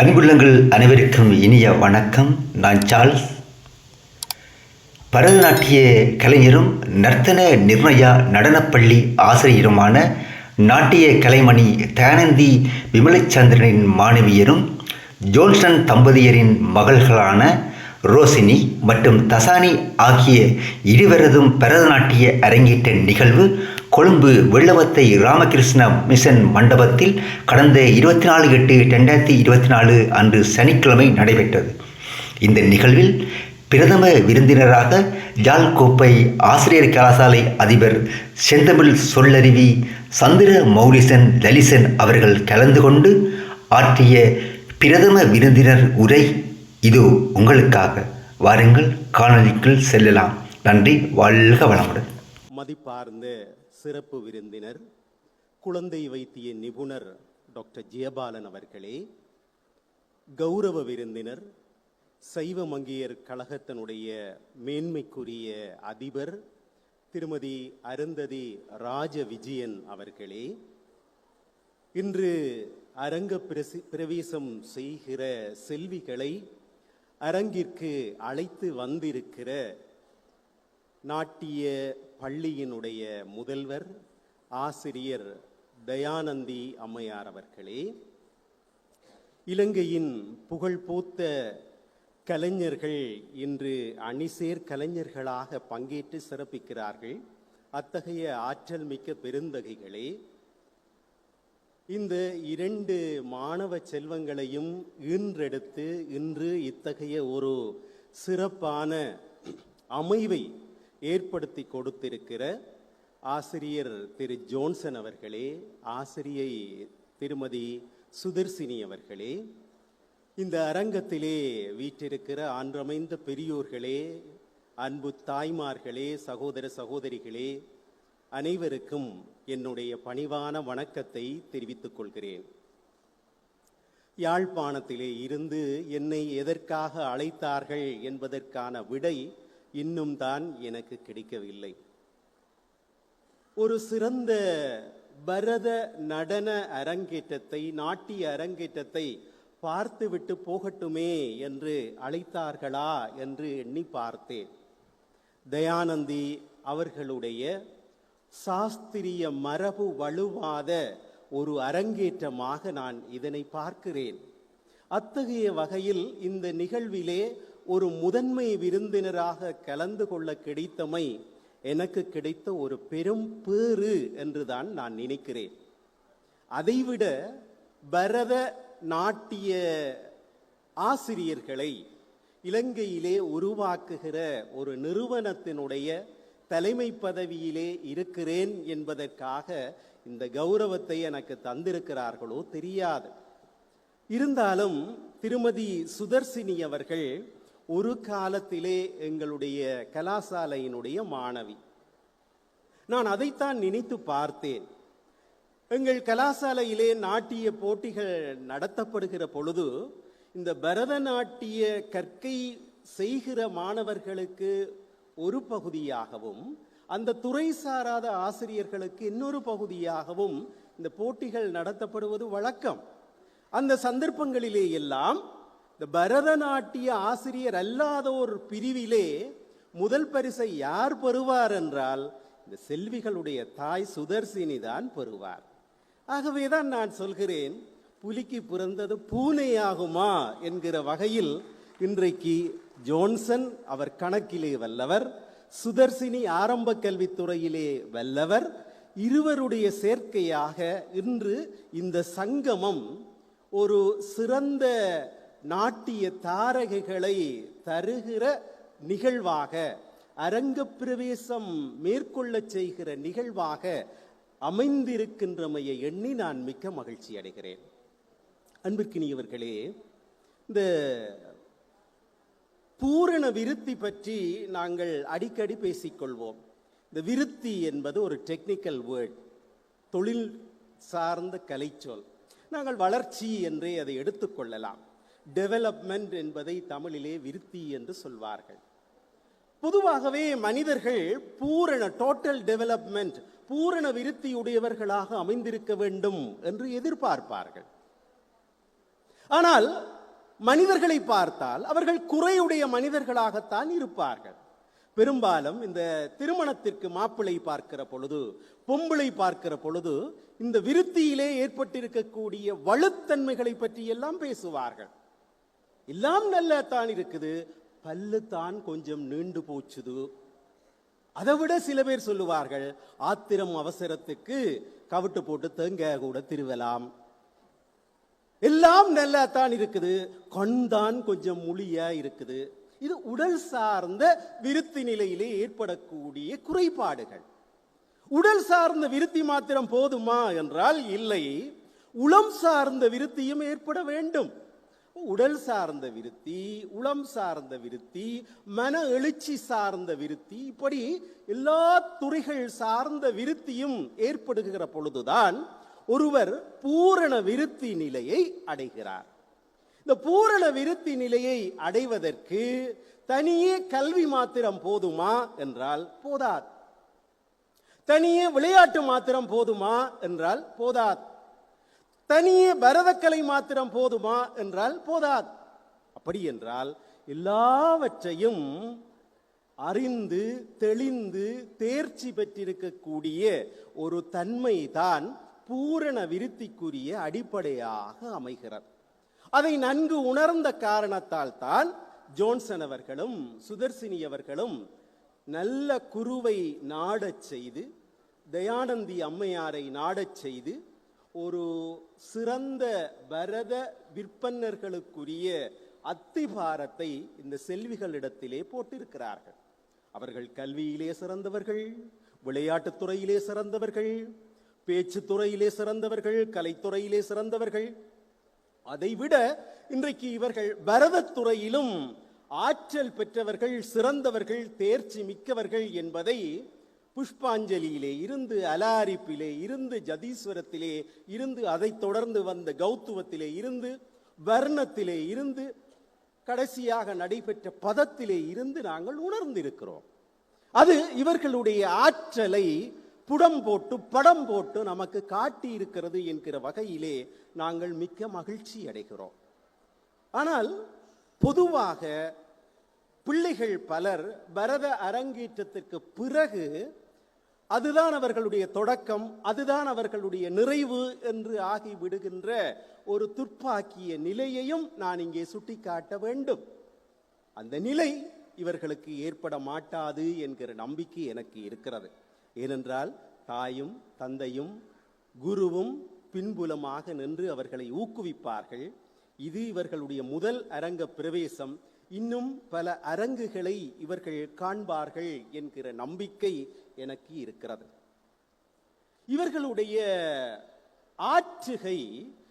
அன்புள்ளங்கள் அனைவருக்கும் இனிய வணக்கம். நான் சார்ல்ஸ். பரதநாட்டிய கலைஞரும் நர்த்தன நிர்ணயா நடனப்பள்ளி ஆசிரியருமான நாட்டிய கலைமணி தயானந்தி விமலச்சந்திரனின் மாணவியரும் ஜோன்சன் தம்பதியரின் மகள்களான ரோசினி மற்றும் தசானி ஆகிய இருவரதும் பரதநாட்டிய அரங்கேற்ற நிகழ்வு கொழும்பு வெள்ளவத்தை ராமகிருஷ்ண மிஷன் மண்டபத்தில் கடந்த இருபத்தி நாலு எட்டு ரெண்டாயிரத்தி இருபத்தி நாலு அன்று சனிக்கிழமை நடைபெற்றது. இந்த நிகழ்வில் பிரதம விருந்தினராக ஜால் கோப்பை ஆசிரியர் கலாசாலை அதிபர் செந்தமிழ் சொல்லருவி சந்திர மௌலிசன் லலிசன் அவர்கள் கலந்து கொண்டு ஆற்றிய பிரதம விருந்தினர் உரை இது உங்களுக்காக. வாருங்கள் காணொலிக்குள் செல்லலாம். நன்றி வாழ்க வளமுடன். மதிப்பார்ந்த சிறப்பு விருந்தினர் குழந்தை வைத்திய நிபுணர் டாக்டர் ஜெயபாலன் அவர்களே கௌரவ விருந்தினர் சைவ மங்கியர் கழகத்தினுடைய மேன்மைக்குரிய அதிபர் திருமதி அருந்ததி ராஜ விஜயன் அவர்களே இன்று அரங்க பிரசி பிரவேசம் செய்கிற செல்விகளை அரங்கிற்கு அழைத்து வந்திருக்கிற நாட்டிய பள்ளியினுடைய முதல்வர் ஆசிரியர் தயானந்தி அம்மையார் அவர்களே இலங்கையின் புகழ்பூத்த கலைஞர்கள் இன்று அணிசேர் கலைஞர்களாக பங்கேற்று சிறப்பிக்கிறார்கள். அத்தகைய ஆற்றல் மிக்க பெருந்தகைகளே இந்த இரண்டு மாணவ செல்வங்களையும் இன்றெடுத்து இன்று இத்தகைய ஒரு சிறப்பான அமைவை ஏற்படுத்தி கொடுத்திருக்கிற ஆசிரியர் திரு ஜோன்சன் அவர்களே ஆசிரியை திருமதி சுதர்சினி அவர்களே இந்த அரங்கத்திலே வீற்றிருக்கிற ஆன்றமைந்த பெரியோர்களே அன்பு தாய்மார்களே சகோதர சகோதரிகளே அனைவருக்கும் என்னுடைய பணிவான வணக்கத்தை தெரிவித்துக் கொள்கிறேன். யாழ்ப்பாணத்திலே இருந்து என்னை எதற்காக அழைத்தார்கள் என்பதற்கான விடை இன்னும் தான் எனக்கு கிடைக்கவில்லை. ஒரு சிறந்த பரத நடன அரங்கேற்றத்தை நாட்டிய அரங்கேற்றத்தை பார்த்துவிட்டு போகட்டுமே என்று அழைத்தார்களா என்று எண்ணி பார்த்தேன். தயானந்தி அவர்களுடைய சாஸ்திரிய மரபு வலுவாத ஒரு அரங்கேற்றமாக நான் இதனை பார்க்கிறேன். அத்தகைய வகையில் இந்த நிகழ்விலே ஒரு முதன்மை விருந்தினராக கலந்து கொள்ள கிடைத்தமை எனக்கு கிடைத்த ஒரு பெரும் பேறு என்றுதான் நான் நினைக்கிறேன். அதைவிட பரத நாட்டிய ஆசிரியர்களை இலங்கையிலே உருவாக்குகிற ஒரு நிறுவனத்தினுடைய தலைமை பதவியிலே இருக்கிறேன் என்பதற்காக இந்த கௌரவத்தை எனக்கு தந்திருக்கிறார்களோ தெரியாது. இருந்தாலும் திருமதி சுதர்சினி அவர்கள் ஒரு காலத்திலே எங்களுடைய கலாசாலையினுடைய மாணவி. நான் அதைத்தான் நினைத்து பார்த்தேன். எங்கள் கலாசாலையிலே நாட்டிய போட்டிகள் நடத்தப்படுகிற பொழுது இந்த பரதநாட்டிய கற்கை செய்கிற மாணவர்களுக்கு ஒரு பகுதியாகவும் அந்த துறை சாராத ஆசிரியர்களுக்கு இன்னொரு பகுதியாகவும் இந்த போட்டிகள் நடத்தப்படுவது வழக்கம். அந்த சந்தர்ப்பங்களிலே எல்லாம் இந்த பரதநாட்டிய ஆசிரியர் அல்லாத ஒரு பிரிவிலே முதல் பரிசை யார் பெறுவார் என்றால் இந்த செல்விகளுடைய தாய் சுதர்சினி தான் பெறுவார். ஆகவேதான் நான் சொல்கிறேன் புலிக்கு பிறந்தது பூனையாகுமா என்கிற வகையில் இன்றைக்கு ஜோன்சன் அவர் கணக்கிலே வல்லவர் சுதர்சினி ஆரம்ப கல்வித்துறையிலே வல்லவர் இருவருடைய சேர்க்கையாக இன்று இந்த சங்கமம் ஒரு சிறந்த நாட்டிய தாரகைகளை தருகிற நிகழ்வாக அரங்க பிரவேசம் மேற்கொள்ள செய்கிற நிகழ்வாக அமைந்திருக்கின்றமையை எண்ணி நான் மிக்க மகிழ்ச்சி அடைகிறேன். அன்பிற்கினியவர்களே இந்த பூரண விருத்தி பற்றி நாங்கள் அடிக்கடி பேசிக்கொள்வோம். இந்த விருத்தி என்பது ஒரு டெக்னிக்கல் வேர்ட் தொழில் சார்ந்த கலைச்சொல். நாங்கள் வளர்ச்சி என்றே அதை எடுத்துக்கொள்ளலாம் டெவலப்மெண்ட் என்பதை தமிழிலே விருத்தி என்று சொல்வார்கள். பொதுவாகவே மனிதர்கள் பூரண டோட்டல் டெவலப்மெண்ட் பூரண விருத்தியுடையவர்களாக அமைந்திருக்க வேண்டும் என்று எதிர்பார்ப்பார்கள். ஆனால் மனிதர்களை பார்த்தால் அவர்கள் குறையுடைய மனிதர்களாகத்தான் இருப்பார்கள். பெரும்பாலும் இந்த திருமணத்திற்கு மாப்பிளை பார்க்கிற பொழுது பொம்பளை பார்க்கிற பொழுது இந்த விருத்தியிலே ஏற்பட்டிருக்கக்கூடிய வலுத்தன்மைகளை பற்றி எல்லாம் பேசுவார்கள். எல்லாம் நல்லா தான் இருக்குது. பல்லு தான் கொஞ்சம் நீண்டு போச்சுது. அதை விட சில பேர் சொல்லுவார்கள் ஆத்திரம் அவசரத்துக்கு கவிட்டு போட்டு தேங்க கூட திருவலாம். எல்லாம் நல்லா தான் இருக்குது. கண் தான் கொஞ்சம் முழியா இருக்குது. இது உடல் சார்ந்த விருத்தி நிலையிலே ஏற்படக்கூடிய குறைபாடுகள். உடல் சார்ந்த விருத்தி மாத்திரம் போதுமா என்றால் இல்லை. உளம் சார்ந்த விருத்தியும் ஏற்பட வேண்டும். உடல் சார்ந்த விருத்தி உளம் சார்ந்த விருத்தி மன எழுச்சி சார்ந்த விருத்தி இப்படி எல்லா துறைகள் சார்ந்த விருத்தியும் ஏற்படுகிற பொழுதுதான் ஒருவர் பூரண விருத்தி நிலையை அடைகிறார். இந்த பூரண விருத்தி நிலையை அடைவதற்கு தனியே கல்வி மாத்திரம் போதுமா என்றால் போதாது. தனியே விளையாட்டு மாத்திரம் போதுமா என்றால் போதாது. தனியே பரதக்கலை மாத்திரம் போதுமா என்றால் போதாது. அப்படி என்றால் எல்லாவற்றையும் அறிந்து தெளிந்து தேர்ச்சி பெற்றிருக்கக்கூடிய ஒரு தன்மை தான் பூரண விருத்திக்குரிய அடிப்படையாக அமைகிறது. அதை நன்கு உணர்ந்த காரணத்தால் தான் ஜோன்சன் அவர்களும் சுதர்சினி அவர்களும் நல்ல குருவை நாடச் செய்து தயானந்தி அம்மையாரை நாடச் செய்து ஒரு சிறந்த பரத விற்பன்னர்களுக்குரிய அத்திபாரத்தை இந்த செல்விகளிடத்திலே போட்டிருக்கிறார்கள். அவர்கள் கல்வியிலே சிறந்தவர்கள் விளையாட்டுத் துறையிலே சிறந்தவர்கள் பேச்சு துறையிலே சிறந்தவர்கள் கலைத்துறையிலே சிறந்தவர்கள். அதைவிட இன்றைக்கு இவர்கள் பரதத் துறையிலும் ஆற்றல் பெற்றவர்கள் சிறந்தவர்கள் தேர்ச்சி மிக்கவர்கள் என்பதை புஷ்பாஞ்சலியிலே இருந்து அலாரிப்பிலே இருந்து ஜதீஸ்வரத்திலே இருந்து அதைத் தொடர்ந்து வந்த கௌத்துவத்திலே இருந்து வர்ணத்திலே இருந்து கடைசியாக நடைபெற்ற பதத்திலே இருந்து நாங்கள் உணர்ந்திருக்கிறோம். அது இவர்களுடைய ஆற்றலை புடம் போட்டு படம் போட்டு நமக்கு காட்டி இருக்கிறது என்கிற வகையிலே நாங்கள் மிக்க மகிழ்ச்சி அடைகிறோம். ஆனால் பொதுவாக பிள்ளைகள் பலர் பரத அரங்கேற்றத்திற்கு பிறகு அதுதான் அவர்களுடைய தொடக்கம் அதுதான் அவர்களுடைய நிறைவு என்று ஆகிவிடுகின்ற ஒரு துர்ப்பாக்கிய நிலையையும் நான் இங்கே சுட்டிக்காட்ட வேண்டும். அந்த நிலை இவர்களுக்கு ஏற்பட மாட்டாது என்கிற நம்பிக்கை எனக்கு இருக்கிறது. ஏனென்றால் தாயும் தந்தையும் குருவும் பின்புலமாக நின்று அவர்களை ஊக்குவிப்பார்கள். இது இவர்களுடைய முதல் அரங்க பிரவேசம். இன்னும் பல அரங்குகளை இவர்கள் காண்பார்கள் என்கிற நம்பிக்கை எனக்கு இருக்கிறது. இவர்களுடைய ஆற்றுகை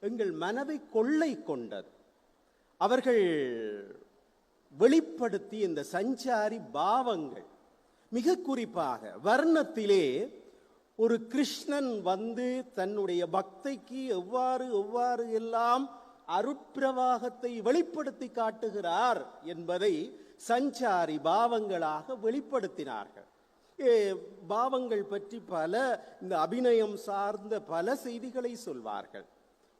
எங்கள் மனதை கொள்ளை கொண்டது. அவர்கள் வெளிப்படுத்தி இந்த சஞ்சாரி பாவங்கள். மிக குறிப்பாக வர்ணத்திலே ஒரு கிருஷ்ணன் வந்து தன்னுடைய பக்தைக்கு எவ்வாறு எவ்வாறு எல்லாம் அருட்பிரவாகத்தை வெளிப்படுத்தி காட்டுகிறார் என்பதை சஞ்சாரி பாவங்களாக வெளிப்படுத்தினார்கள். பாவங்கள் பற்றி பல இந்த அபிநயம் சார்ந்த பல செய்திகளை சொல்வார்கள்.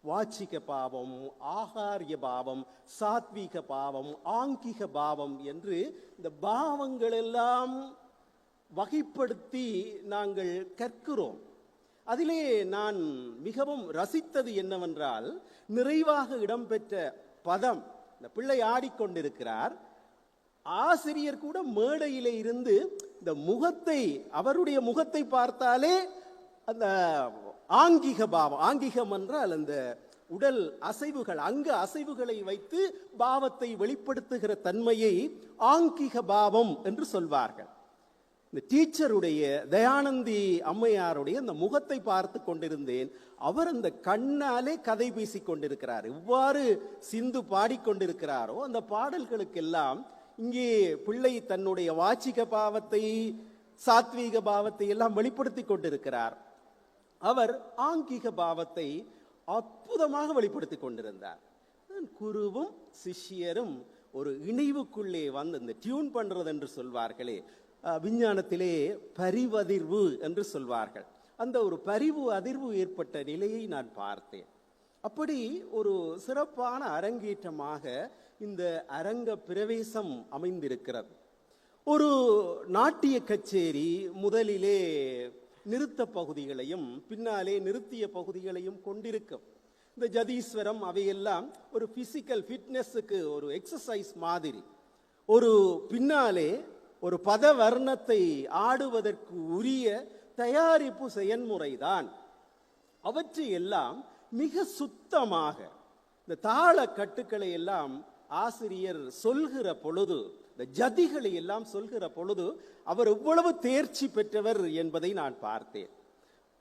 வாச்சிக பாவம் ஆகாரிய பாவம் சாத்வீக பாவம் ஆங்கிக பாவம் என்று இந்த பாவங்கள் எல்லாம் வகைப்படுத்தி நாங்கள் கற்கிறோம். அதிலே நான் மிகவும் ரசித்தது என்னவென்றால் நிறைவாக இடம்பெற்ற பதம் இந்த பிள்ளை ஆடிக்கொண்டிருக்கிறார். ஆசிரியர் கூட மேடையிலே இருந்து இந்த முகத்தை அவருடைய முகத்தை பார்த்தாலே அந்த ஆங்கிக பாவம். ஆங்கிகம் என்றால் அந்த உடல் அசைவுகள் அங்க அசைவுகளை வைத்து பாவத்தை வெளிப்படுத்துகிற தன்மையை ஆங்கிக பாவம் என்று சொல்வார்கள். இந்த டீச்சருடைய தயானந்தி அம்மையாருடைய அந்த முகத்தை பார்த்து கொண்டிருந்தேன். அவர் அந்த கண்ணாலே கதை பேசிக் கொண்டிருக்கிறார். இவ்வாறு சிந்து பாடிக்கொண்டிருக்கிறாரோ அந்த பாடல்களுக்கெல்லாம் இங்கே பிள்ளை தன்னுடைய வாச்சிக பாவத்தை சாத்வீக பாவத்தை எல்லாம் வெளிப்படுத்தி கொண்டிருக்கிறார். அவர் ஆங்கிக பாவத்தை அற்புதமாக வெளிப்படுத்தி கொண்டிருந்தார். குருவும் சிஷ்யரும் ஒரு இணைவுக்குள்ளே வந்து இந்த டியூன் பண்றது என்று சொல்வார்களே விஞ்ஞானத்திலே பரிவதிர்வு என்று சொல்வார்கள். அந்த ஒரு பரிவு அதிர்வு ஏற்பட்ட நிலையை நான் பார்த்தேன். அப்படி ஒரு சிறப்பான அரங்கேற்றமாக இந்த அரங்க பிரவேசம் அமைந்திருக்கிறது. ஒரு நாட்டிய கச்சேரி முதலிலே நிறுத்த பகுதிகளையும் பின்னாலே நிறுத்திய பகுதிகளையும் கொண்டிருக்கும் இந்த ஜதீஸ்வரம் அவையெல்லாம் ஒரு பிசிக்கல் ஃபிட்னஸுக்கு ஒரு எக்ஸசைஸ் மாதிரி. ஒரு பின்னாலே ஒரு பதவர்ணத்தை ஆடுவதற்கு உரிய தயாரிப்பு செயன்முறைதான். அவற்றையெல்லாம் மிக சுத்தமாக இந்த தாள கட்டுக்களை எல்லாம் ஆசிரியர் சொல்கிற பொழுது இந்த ஜதிகளை எல்லாம் சொல்கிற பொழுது அவர் எவ்வளவு தேர்ச்சி பெற்றவர் என்பதை நான் பார்த்தேன்.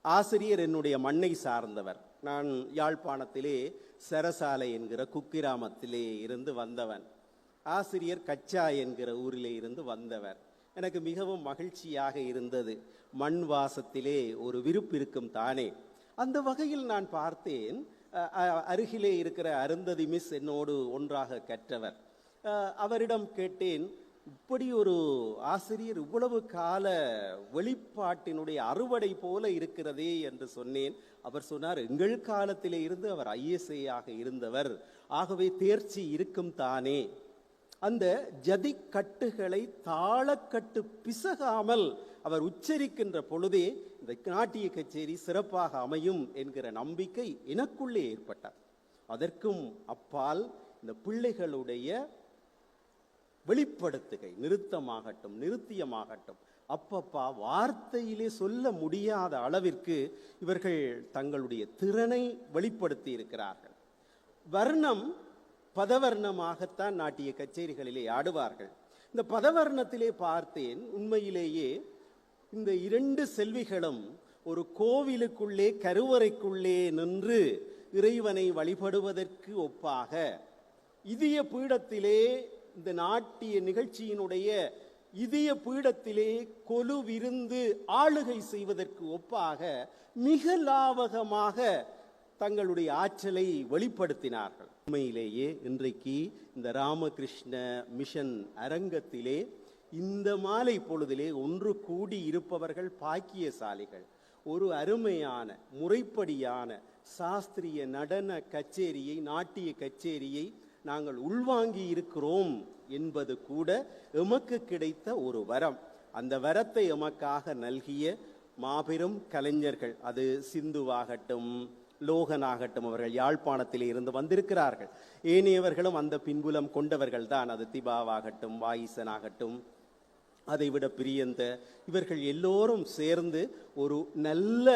ஆசிரியர் என்னுடைய மண்ணை சார்ந்தவர். நான் யாழ்ப்பாணத்திலே சரசாலை என்கிற குக்கிராமத்திலே இருந்து வந்தவன். ஆசிரியர் கச்சா என்கிற ஊரிலே இருந்து வந்தவர். எனக்கு மிகவும் மகிழ்ச்சியாக இருந்தது. மண் வாசத்திலே ஒரு விருப்பு இருக்கும் தானே. அந்த வகையில் நான் பார்த்தேன் அருகிலே இருக்கிற அருந்ததி மிஸ் என்னோடு ஒன்றாக கற்றவர். அவரிடம் கேட்டேன் இப்படி ஒரு ஆசிரியர் இவ்வளவு கால வெளிப்பாட்டினுடைய அறுவடை போல இருக்கிறதே என்று சொன்னேன். அவர் சொன்னார் எங்கள் காலத்திலே இருந்து அவர் ஐஎஸ்ஐ ஆக இருந்தவர். ஆகவே தேர்ச்சி இருக்கும் தானே. அந்த ஜதிக்கட்டுகளை தாளக்கட்டு பிசகாமல் அவர் உச்சரிக்கின்ற பொழுதே இந்த நாட்டிய கச்சேரி சிறப்பாக அமையும் என்கிற நம்பிக்கை எனக்குள்ளே ஏற்பட்டார். அதற்கும் அப்பால் இந்த பிள்ளைகளுடைய வெளிப்படுத்துகை நிறுத்தமாகட்டும் நிறுத்தியமாகட்டும் அப்பப்பா வார்த்தையிலே சொல்ல முடியாத அளவிற்கு இவர்கள் தங்களுடைய திறனை வெளிப்படுத்தி இருக்கிறார்கள். வர்ணம் பதவர்ணமாகத்தான் நாட்டிய கச்சேரிகளிலே ஆடுவார்கள். இந்த பதவர்ணத்திலே பார்த்தேன் உண்மையிலேயே இந்த இரண்டு செல்விகளும் ஒரு கோவிலுக்குள்ளே கருவறைக்குள்ளே நின்று இறைவனை வழிபடுவதற்கு ஒப்பாக இதய பீடத்திலே இந்த நாட்டிய நிகழ்ச்சியினுடைய இதய பீடத்திலே கொலு விருந்து ஆளுகை செய்வதற்கு ஒப்பாக மிக லாவகமாக தங்களுடைய ஆற்றலை வெளிப்படுத்தினார்கள். உண்மையிலேயே இன்றைக்கு இந்த ராமகிருஷ்ண மிஷன் அரங்கத்திலே இந்த மாலை பொழுதிலே ஒன்று கூடி இருப்பவர்கள் பாக்கியசாலிகள். ஒரு அருமையான முறைப்படியான சாஸ்திரிய நடன கச்சேரியை நாட்டிய கச்சேரியை நாங்கள் உள்வாங்கி இருக்கிறோம் என்பது கூட எமக்கு கிடைத்த ஒரு வரம். அந்த வரத்தை எமக்காக நல்கிய மாபெரும் கலைஞர்கள் அது சிந்துவாகட்டும் லோகனாகட்டும் அவர்கள் யாழ்ப்பாணத்தில் இருந்து வந்திருக்கிறார்கள். ஏனையவர்களும் அந்த பின்புலம் கொண்டவர்கள் தான் அது திபாவாகட்டும் வாயிசனாகட்டும் அதைவிட பிரியந்த இவர்கள் எல்லோரும் சேர்ந்து ஒரு நல்ல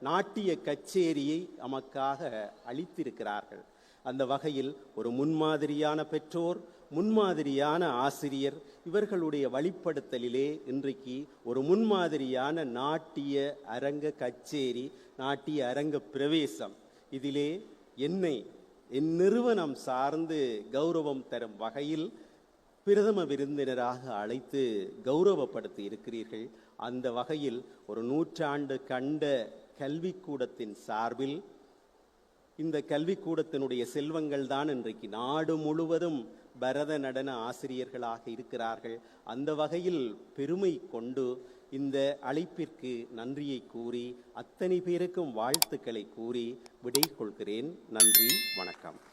நாட்டிய கச்சேரியை நமக்காக அளித்திருக்கிறார்கள். அந்த வகையில் ஒரு முன்மாதிரியான பெற்றோர் முன்மாதிரியான ஆசிரியர் இவர்களுடைய வழிப்படுத்தலிலே இன்றைக்கு ஒரு முன்மாதிரியான நாட்டிய அரங்க கச்சேரி நாட்டிய அரங்க பிரவேசம். இதிலே என்னை என் நிறுவனம் சார்ந்து கௌரவம் தரும் வகையில் பிரதம விருந்தினராக அழைத்து கௌரவப்படுத்தி இருக்கிறீர்கள். அந்த வகையில் ஒரு நூற்றாண்டு கண்ட கல்விக்கூடத்தின் சார்பில் இந்த கல்விக்கூடத்தினுடைய செல்வங்கள் தான் இன்றைக்கு நாடு முழுவதும் பரத நடன ஆசிரியர்களாக இருக்கிறார்கள். அந்த வகையில் பெருமை கொண்டு இந்த அழைப்பிற்கு நன்றியை கூறி அத்தனை பேருக்கும் வாழ்த்துக்களை கூறி விடை கொள்கிறேன் நன்றி வணக்கம்.